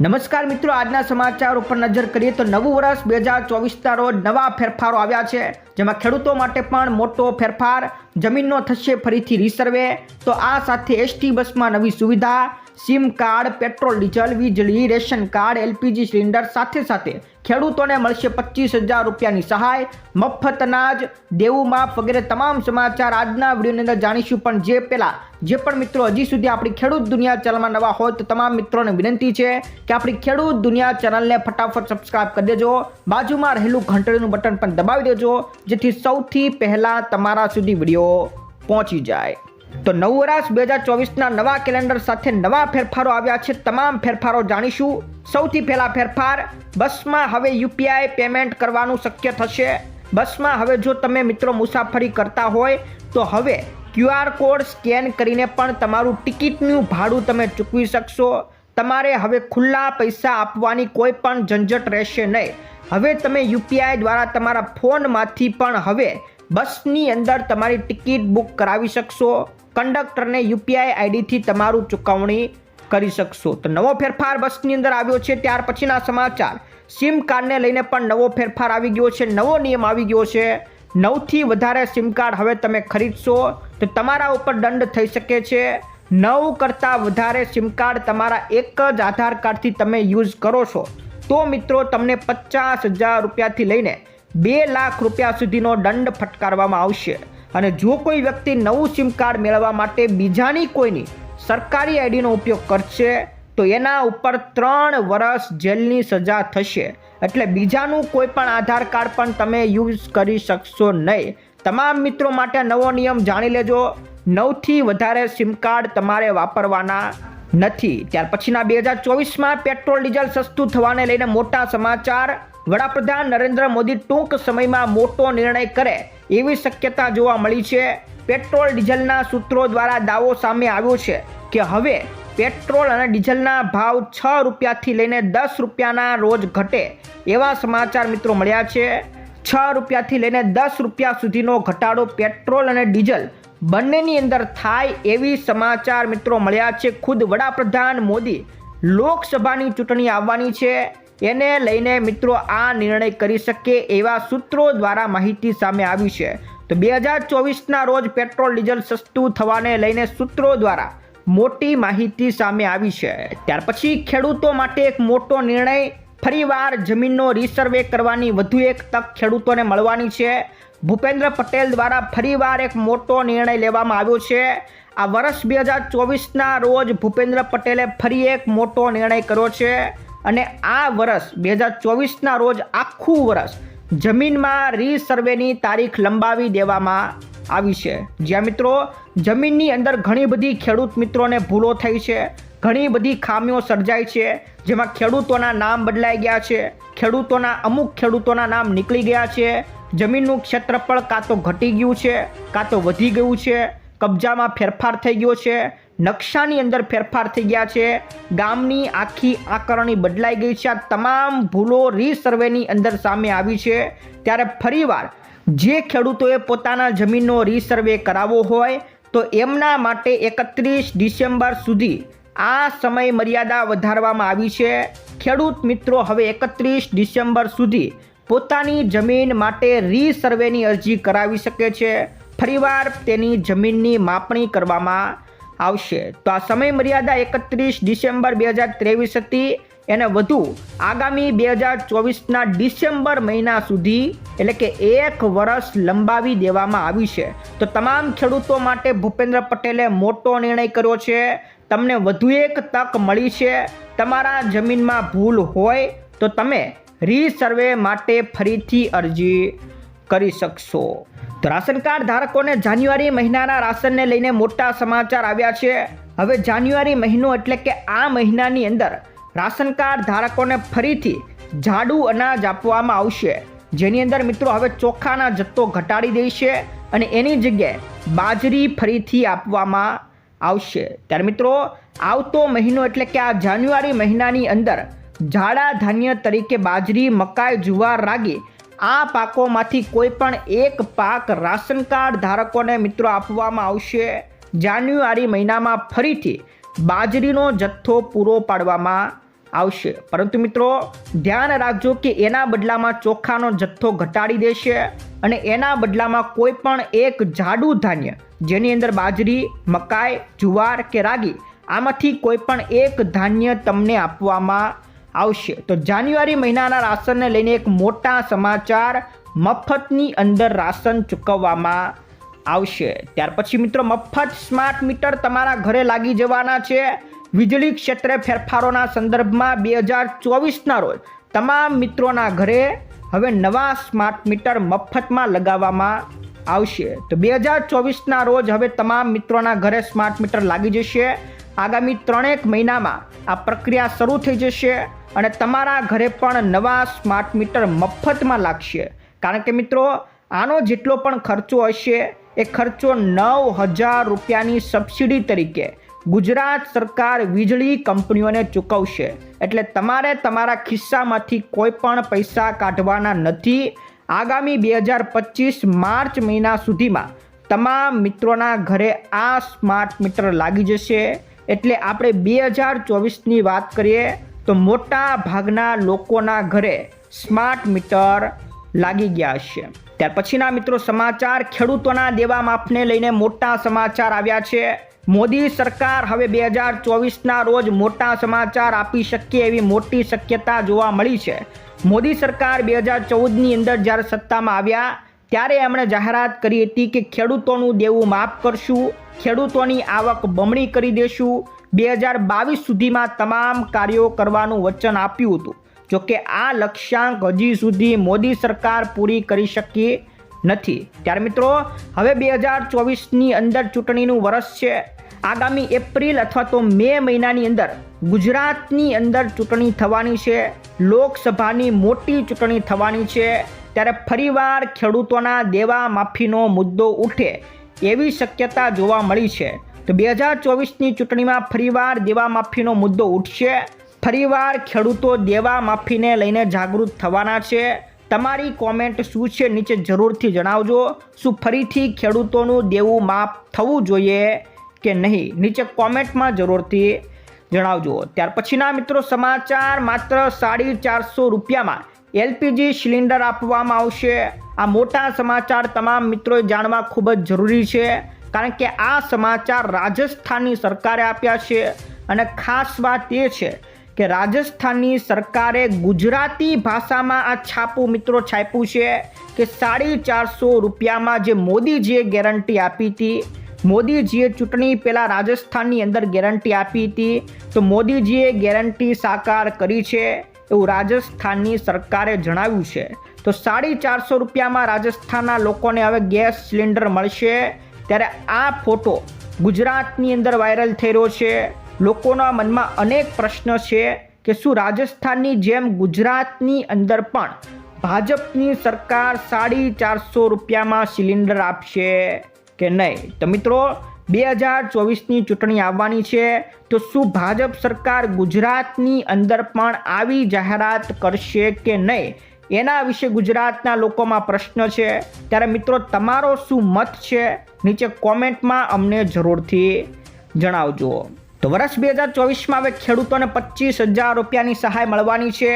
નમસ્કાર મિત્રો, આજના સમાચાર ઉપર નજર કરીએ તો નવું વર્ષ બે હજાર ચોવીસના રોજ નવા ફેરફારો આવ્યા છે. જેમાં ખેડૂતો માટે પણ મોટો ફેરફાર જમીનનો થશે ફરીથી રિસર્વે. તો આ સાથે એસટી બસમાં નવી સુવિધા, સિમ કાર્ડ, પેટ્રોલ, ડીઝલ, વીજળી, રેશન કાર્ડ, એલપીજી સિલિન્ડર સાથે સાથે ખેડૂતોને મળશે પચીસ હજાર રૂપિયાની સહાય. મફત અનાજ દેવું માફ વગેરે તમામ સમાચાર આજના વિડીયોની અંદર જાણીશું. પણ જે પહેલાં, જે પણ મિત્રો હજી સુધી આપણી ખેડૂત દુનિયા ચેનલમાં નવા હોય તો તમામ મિત્રોને વિનંતી છે કે આપણી ખેડૂત દુનિયા ચેનલને ફટાફટ સબસ્ક્રાઇબ કરી દેજો. બાજુમાં રહેલું ઘંટડીનું બટન પણ દબાવી દેજો, જેથી સૌથી પહેલાં તમારા સુધી વીડિયો પહોંચી જાય. તો નવ વર્ષ બે હજાર ચોવીસના નવા કેલેન્ડર સાથે નવા ફેરફારો આવ્યા છે. તમામ ફેરફારો જાણીશું. સૌથી પહેલા ફેરફાર, બસમાં હવે યુપીઆઈ પેમેન્ટ કરવાનું શક્ય થશે. બસમાં હવે જો તમે મિત્રો મુસાફરી કરતા હોય, તો હવે ક્યુઆર કોડ સ્કેન કરીને પણ તમારું ટિકિટનું ભાડું તમે ચૂકવી શકશો. તમારે હવે ખુલ્લા પૈસા આપવાની કોઈ પણ ઝંઝટ રહેશે નહીં. હવે તમે યુપીઆઈ દ્વારા તમારા ફોનમાંથી પણ હવે બસની અંદર તમારી ટિકિટ બુક કરાવી શકશો. કંડક્ટરને યુપીઆઈ આઈડીથી તમારું ચૂકવણી કરી શકશો. તો નવો ફેરફાર બસની અંદર આવ્યો છે, ત્યાર પછીના સમાચાર. સિમ કાર્ડને લઈને પણ નવો ફેરફાર આવી ગયો છે, નવો નિયમ આવી ગયો છે. નવથી વધારે સિમ કાર્ડ હવે તમે ખરીદશો, તો તમારા ઉપર દંડ થઈ શકે છે. નવ કરતાં વધારે સિમ કાર્ડ તમારા એક જ આધાર કાર્ડથી તમે યુઝ કરો છો. તો મિત્રો, તમને પચાસ હજાર રૂપિયાથી લઈને બે લાખ રૂપિયા સુધીનો દંડ ફટકારવામાં આવશે. અને જો કોઈ વ્યક્તિ નવું સિમ કાર્ડ મેળવવા માટે બીજાની કોઈની સરકારી આઈડીનો ઉપયોગ કરશે, તો એના ઉપર ત્રણ વર્ષ જેલની સજા થશે. એટલે બીજાનું કોઈ પણ આધાર કાર્ડ પણ તમે યુઝ કરી શકશો નહીં. તમામ મિત્રો માટે નવો નિયમ જાણી લેજો. નવથી વધારે સિમ કાર્ડ તમારે વાપરવાના નથી. ત્યાર પછીના બે હજાર ચોવીસમાં પેટ્રોલ, ડીઝલ સસ્તું થવાને લઈને મોટા સમાચાર. વડાપ્રધાન નરેન્દ્ર મોદી ટૂંક સમયમાં મોટો નિર્ણય કરે એવી શક્યતા જોવા મળી છે. પેટ્રોલ ડીઝલના સૂત્રો દ્વારા દાવો સામે આવ્યો છે કે હવે પેટ્રોલ અને ડીઝલના ભાવ છ રૂપિયાથી લઈને દસ રૂપિયાના રોજ ઘટે એવા સમાચાર મિત્રો મળ્યા છે. છ રૂપિયાથી લઈને દસ રૂપિયા સુધીનો ઘટાડો પેટ્રોલ અને ડીઝલ બંનેની અંદર થાય એવી સમાચાર મિત્રો મળ્યા છે. ખુદ વડાપ્રધાન મોદી લોકસભાની ચૂંટણી આવવાની છે. એને લઈને મિત્રો આ નિર્ણય કરી શકે એવા સૂત્રો દ્વારા માહિતી સામે આવી છે. તો બે હજાર ચોવીસના રોજ પેટ્રોલ, ડીઝલ સસ્તું થવાને લઈને સૂત્રો દ્વારા મોટી માહિતી સામે આવી છે. ત્યાર પછી ખેડૂતો માટે એક મોટો નિર્ણય, ફરીવાર જમીનનો રિસર્વે કરવાની વધુ એક તક ખેડૂતોને મળવાની છે. ભૂપેન્દ્ર પટેલ દ્વારા ફરીવાર એક મોટો નિર્ણય લેવામાં આવ્યો છે. આ વર્ષ બે હજાર ચોવીસના રોજ ભૂપેન્દ્ર પટેલે ફરી એક મોટો નિર્ણય કર્યો છે. અને આ વર્ષ, બે હજાર ચોવીસના રોજ આખું વર્ષ જમીનમાં રીસર્વેની તારીખ લંબાવી દેવામાં આવી છે. જ્યાં મિત્રો, જમીનની અંદર ઘણી બધી ખેડૂત મિત્રોને ભૂલો થઈ છે, ઘણી બધી ખામીઓ સર્જાઈ છે, જેમાં ખેડૂતોના નામ બદલાઈ ગયા છે, ખેડૂતોના અમુક ખેડૂતોના નામ નીકળી ગયા છે, જમીનનું ક્ષેત્રફળ કાં તો ઘટી ગયું છે, કાં તો વધી ગયું છે, કબજામાં ફેરફાર થઈ ગયો છે નકશાની અંદર ફેરફાર થઈ ગયા છે. ગામની આખી આકરણી બદલાઈ ગઈ છે. આ તમામ ભૂલો રીસર્વેની અંદર સામે આવી છે. ત્યારે ફરીવાર જે ખેડૂતોએ પોતાના જમીનનો રીસર્વે કરાવવો હોય તો એમના માટે એકત્રીસ ડિસેમ્બર સુધી આ સમય મર્યાદા વધારવામાં આવી છે. ખેડૂત મિત્રો, હવે એકત્રીસ ડિસેમ્બર સુધી પોતાની જમીન માટે રીસર્વેની અરજી કરાવી શકે છે. ફરીવાર તેની જમીનની માપણી કરવામાં આવશે. તો આ સમય મર્યાદા એકત્રીસ ડિસેમ્બર બે હજાર ત્રેવીસ હતી. એને વધુ આગામી બે હજાર ચોવીસના ડિસેમ્બર મહિના સુધી, એટલે કે એક વર્ષ લંબાવી દેવામાં આવી છે. તો તમામ ખેડૂતો માટે ભૂપેન્દ્ર પટેલે મોટો નિર્ણય કર્યો છે. તમને વધુ એક તક મળી છે. તમારા જમીનમાં ભૂલ હોય તો તમે રીસર્વે માટે ફરીથી અરજી કરી શકશો. તો રાશન કાર્ડ ધારકોને જાન્યુઆરી મહિનાના રાશનને લઈને મોટા સમાચાર આવ્યા છે. હવે જાન્યુઆરી મહિનો એટલે કે આ મહિનાની અંદર રાશન કાર્ડ ધારકોને ફરીથી જાડું અનાજ આપવામાં આવશે. જેની અંદર મિત્રો હવે ચોખાના જથ્થો ઘટાડી દેશે અને એની જગ્યાએ બાજરી ફરીથી આપવામાં આવશે. ત્યારે મિત્રો, આવતો મહિનો એટલે કે આ જાન્યુઆરી મહિનાની અંદર જાડા ધાન્ય તરીકે બાજરી, મકાઈ, જુવાર રાગી આ પાકોમાંથી કોઈ પણ એક પાક રાશન કાર્ડ ધારકોને મિત્રો આપવામાં આવશે. જાન્યુઆરી મહિનામાં ફરીથી બાજરીનો જથ્થો પૂરો પાડવામાં આવશે. પરંતુ મિત્રો, ધ્યાન રાખજો કે એના બદલામાં ચોખાનો જથ્થો ઘટાડી દેશે અને એના બદલામાં કોઈ પણ એક જાડું ધાન્ય, જેની અંદર બાજરી, મકાઈ, જુવાર કે રાગી, આમાંથી કોઈ પણ એક ધાન્ય તમને આપવામાં આવશે. તો જાન્યુઆરી મહિનાના રાશનને લઈને એક મોટા સમાચાર મફતની અંદર રાશન ચૂકવવામાં આવશે. ત્યાર પછી મિત્રો, મફત સ્માર્ટ મીટર તમારા ઘરે લાગી જવાના છે. વીજળી ક્ષેત્રે ફેરફારોના સંદર્ભમાં બે હજાર ચોવીસના રોજ તમામ મિત્રોના ઘરે હવે નવા સ્માર્ટ મીટર મફતમાં લગાવવામાં આવશે. તો બે હજાર ચોવીસના રોજ હવે તમામ મિત્રોના ઘરે સ્માર્ટ મીટર લાગી જશે. આગામી ત્રણેક મહિનામાં આ પ્રક્રિયા શરૂ થઈ જશે અને તમારા ઘરે પણ નવા સ્માર્ટ મીટર મફતમાં લાગશે. કારણ કે મિત્રો, આનો જેટલો પણ ખર્ચો હશે, એ ખર્ચો નવ હજાર રૂપિયાની સબસિડી તરીકે ગુજરાત સરકાર વીજળી કંપનીઓને ચૂકવશે. એટલે તમારે તમારા ખિસ્સામાંથી કોઈ પણ પૈસા કાઢવાના નથી. આગામી બે હજાર પચીસ માર્ચ મહિના સુધીમાં તમામ મિત્રોના ઘરે આ સ્માર્ટ મીટર લાગી જશે. એટલે આપણે બે હજાર ચોવીસની વાત કરીએ તો મોટા ભાગના લોકોના ઘરે સ્માર્ટ મીટર લાગી ગયા હશે ત્યાર પછીના મિત્રો સમાચાર ખેડૂતોના દેવા માફને લઈને મોટા સમાચાર આવ્યા છે. મોદી સરકાર હવે બે હજાર ચોવીસના રોજ મોટા સમાચાર આપી શકીએ એવી મોટી શક્યતા જોવા મળી છે. મોદી સરકાર બે હજાર ચૌદની અંદર જ્યારે સત્તામાં આવ્યા ત્યારે એમણે જાહેરાત કરી હતી કે ખેડૂતોનું દેવું માફ કરશું, ખેડૂતોની આવક બમણી કરી દેશું. બે હજાર બાવીસ સુધીમાં તમામ કાર્યો કરવાનું વચન આપ્યું હતું. જોકે આ લક્ષ્યાંક હજી સુધી મોદી સરકાર પૂરી કરી શકી નથી. ત્યારે મિત્રો, હવે બે હજાર ચોવીસની અંદર ચૂંટણીનું વર્ષ છે. આગામી એપ્રિલ અથવા તો મે મહિનાની અંદર ગુજરાતની અંદર ચૂંટણી થવાની છે. લોકસભાની મોટી ચૂંટણી થવાની છે. ત્યારે ફરીવાર ખેડૂતોના દેવા માફીનો મુદ્દો ઉઠે એવી શક્યતા જોવા મળી છે. તો બે હજાર ચોવીસની ચૂંટણીમાં ફરીવાર દેવા માફીનો મુદ્દો ઉઠશે. ફરીવાર ખેડૂતો દેવા માફીને લઈને જાગૃત થવાના છે. તમારી કોમેન્ટ શું છે નીચે જરૂરથી જણાવજો. શું ફરીથી ખેડૂતોનું દેવું માફ થવું જોઈએ કે નહીં? નીચે કોમેન્ટમાં જરૂરથી જણાવજો. ત્યાર પછીના મિત્રો સમાચાર માત્ર સાડી ચારસો રૂપિયામાં એલપીજી સિલિન્ડર આપવામાં આવશે. આ મોટા સમાચાર તમામ મિત્રોએ જાણવા ખૂબ જ જરૂરી છે, કારણ કે આ સમાચાર રાજસ્થાનની સરકારે આપ્યા છે. અને ખાસ વાત એ છે કે રાજસ્થાનની સરકારે ગુજરાતી ભાષામાં આ છાપું મિત્રો છાપ્યું છે કે સાડી ચારસો રૂપિયામાં જે મોદીજીએ ગેરંટી આપી હતી. મોદીજીએ ચૂંટણી પહેલાં રાજસ્થાનની અંદર ગેરંટી આપી હતી. તો મોદીજીએ ગેરંટી સાકાર કરી છે. એવું રાજસ્થાનની સરકારે જણાવ્યું છે. તો સાડી ચારસો રૂપિયામાં રાજસ્થાનના લોકોને હવે ગેસ સિલિન્ડર મળશે ત્યારે આ ફોટો ગુજરાતની અંદર વાયરલ થઈ રહ્યો છે. લોકોના મનમાં અનેક પ્રશ્ન છે કે શું રાજસ્થાનની જેમ ગુજરાતની અંદર પણ ભાજપની સરકાર સાડી ચારસો રૂપિયામાં સિલિન્ડર આપશે કે નહીં? તો મિત્રો બે હજાર ચોવીસની ચૂંટણી આવવાની છે, તો શું ભાજપ સરકાર ગુજરાતની અંદર પણ આવી જાહેરાત કરશે કે નહીં? એના વિશે ગુજરાતના લોકોમાં પ્રશ્ન છે. ત્યારે મિત્રો, તમારો શું મત છે? નીચે કોમેન્ટમાં અમને જરૂરથી જણાવજો. તો વર્ષ બે હજાર ચોવીસમાં હવે ખેડૂતોને પચીસ હજાર રૂપિયાની સહાય મળવાની છે.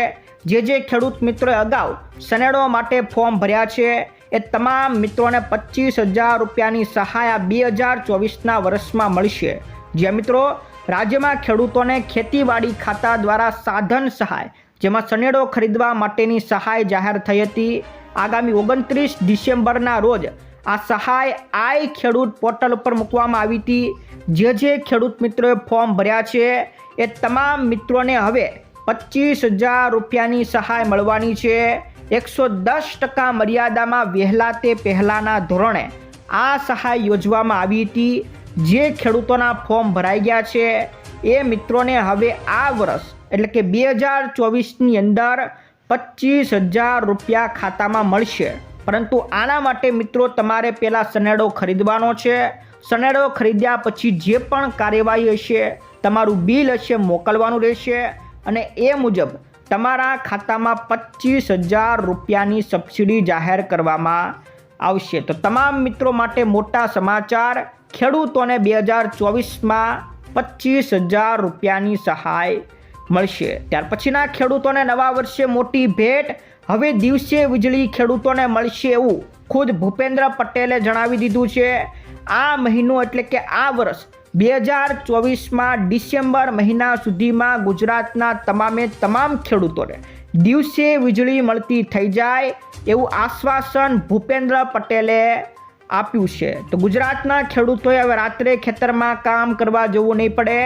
જે જે ખેડૂત મિત્રોએ અગાઉ સનેડો માટે ફોર્મ ભર્યા છે એ તમામ મિત્રોને પચીસ હજાર રૂપિયાની સહાય બે હજાર ચોવીસના વર્ષમાં મળશે. જ્યાં મિત્રો, રાજ્યમાં ખેડૂતોને ખેતીવાડી ખાતા દ્વારા સાધન સહાય, જેમાં સનેડો ખરીદવા માટેની સહાય જાહેર થઈ હતી. આગામી ઓગણત્રીસ ડિસેમ્બરના રોજ આ સહાય આઈ ખેડૂત પોર્ટલ ઉપર મૂકવામાં આવી હતી. જે જે ખેડૂત મિત્રોએ ફોર્મ ભર્યા છે, એ તમામ મિત્રોને હવે પચીસ હજાર રૂપિયાની સહાય મળવાની છે. એકસો દસ ટકા મર્યાદામાં વહેલા તે પહેલાંના ધોરણે આ સહાય યોજવામાં આવી હતી. જે ખેડૂતોના ફોર્મ ભરાઈ ગયા છે. એ મિત્રોને હવે આ વર્ષ, એટલે કે બે હજાર ચોવીસની અંદર પચીસ હજાર રૂપિયા ખાતામાં મળશે. પરંતુ આના માટે મિત્રો તમારે પહેલાં સનેડો ખરીદવાનો છે. સનેડો ખરીદ્યા પછી જે પણ કાર્યવાહી હશે, તમારું બિલ હશે મોકલવાનું રહેશે. અને એ મુજબ તમારા ખાતામાં પચીસ હજાર રૂપિયાની સબસિડી જાહેર કરવામાં આવશે. તો તમામ મિત્રો માટે મોટા સમાચાર, ખેડૂતોને બે હજાર ચોવીસમાં પચીસ હજાર રૂપિયાની સહાય મળશે. ત્યાર પછીના ખેડૂતોને નવા વર્ષે મોટી ભેટ, હવે દિવસે વીજળી ખેડૂતોને મળશે એવું ખુદ ભૂપેન્દ્ર પટેલે જણાવી દીધું છે. આ મહિનો એટલે કે આ વર્ષ બે હજાર ચોવીસમાં ડિસેમ્બર મહિના સુધીમાં ગુજરાતના તમામે તમામ ખેડૂતોને દિવસે વીજળી મળતી થઈ જાય એવું આશ્વાસન ભૂપેન્દ્ર પટેલે આપ્યું છે. તો ગુજરાતના ખેડૂતોએ હવે રાત્રે ખેતરમાં કામ કરવા જવું નહીં પડે.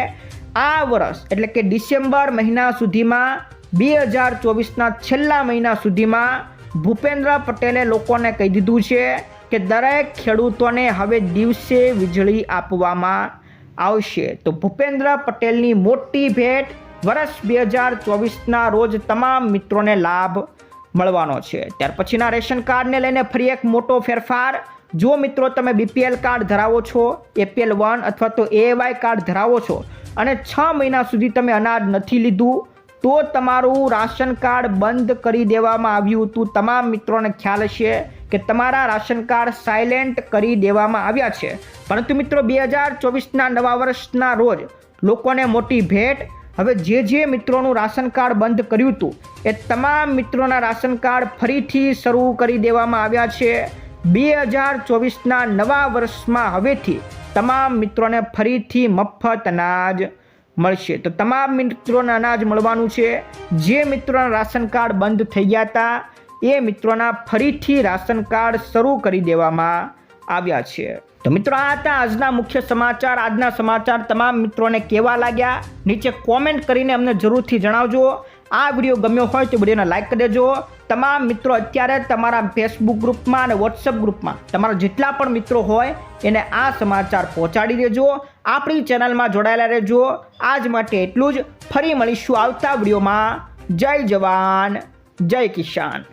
આ વર્ષ, એટલે કે ડિસેમ્બર મહિના સુધીમાં, બે હજાર ચોવીસના છેલ્લા મહિના સુધીમાં ભૂપેન્દ્ર પટેલે લોકોને કહી દીધું છે કે દરેક ખેડૂતોને હવે દિવસે વીજળી આપવામાં આવશે. તો ભૂપેન્દ્ર પટેલની મોટી ભેટ વર્ષ બે હજાર ચોવીસના રોજ તમામ મિત્રોને લાભ મળવાનો છે. ત્યાર પછીના રેશન કાર્ડને લઈને ફરી એક મોટો ફેરફાર. જો મિત્રો તમે બીપીએલ કાર્ડ ધરાવો છો એપીએલ વન અથવા તો એવાય કાર્ડ ધરાવો છો અને છ મહિના સુધી તમે અનાજ નથી લીધું, તો તમારું રાશન કાર્ડ બંધ કરી દેવામાં આવ્યું હતું. તમામ મિત્રોને ખ્યાલ હશે કે તમારા રાશન કાર્ડ સાયલેન્ટ કરી દેવામાં આવ્યા છે. પરંતુ મિત્રો, બે હજાર ચોવીસના નવા વર્ષના રોજ લોકોને મોટી ભેટ. હવે જે જે મિત્રોનું રાશન કાર્ડ બંધ કર્યું હતું, એ તમામ મિત્રોના રાશન કાર્ડ ફરીથી શરૂ કરી દેવામાં આવ્યા છે. બે હજાર ચોવીસના નવા વર્ષમાં હવેથી તમામ મિત્રોને ફરીથી મફત અનાજ મળશે. તો તમામ મિત્રોને અનાજ મળવાનું છે. જે મિત્રોના રાશન કાર્ડ બંધ થઈ ગયા હતા એ મિત્રોના ફરીથી રાશન કાર્ડ શરૂ કરી દેવામાં આવ્યા છે. તો મિત્રો, આ હતા આજના મુખ્ય સમાચાર. આજના સમાચાર તમામ મિત્રોને કેવા લાગ્યા? નીચે કોમેન્ટ કરીને અમને જરૂરથી જણાવજો. આ વીડિયો ગમ્યો હોય તો વિડીયોને લાઈક કરી દેજો. તમામ મિત્રો અત્યારે તમારા ફેસબુક ગ્રુપમાં અને વોટ્સઅપ ગ્રુપમાં તમારા જેટલા પણ મિત્રો હોય એને આ સમાચાર પહોંચાડી દેજો. આપણી ચેનલમાં જોડાયેલા રહેજો. આજ માટે એટલું જ. ફરી મળીશું આવતા વિડીયોમાં. જય જવાન. જય કિસાન.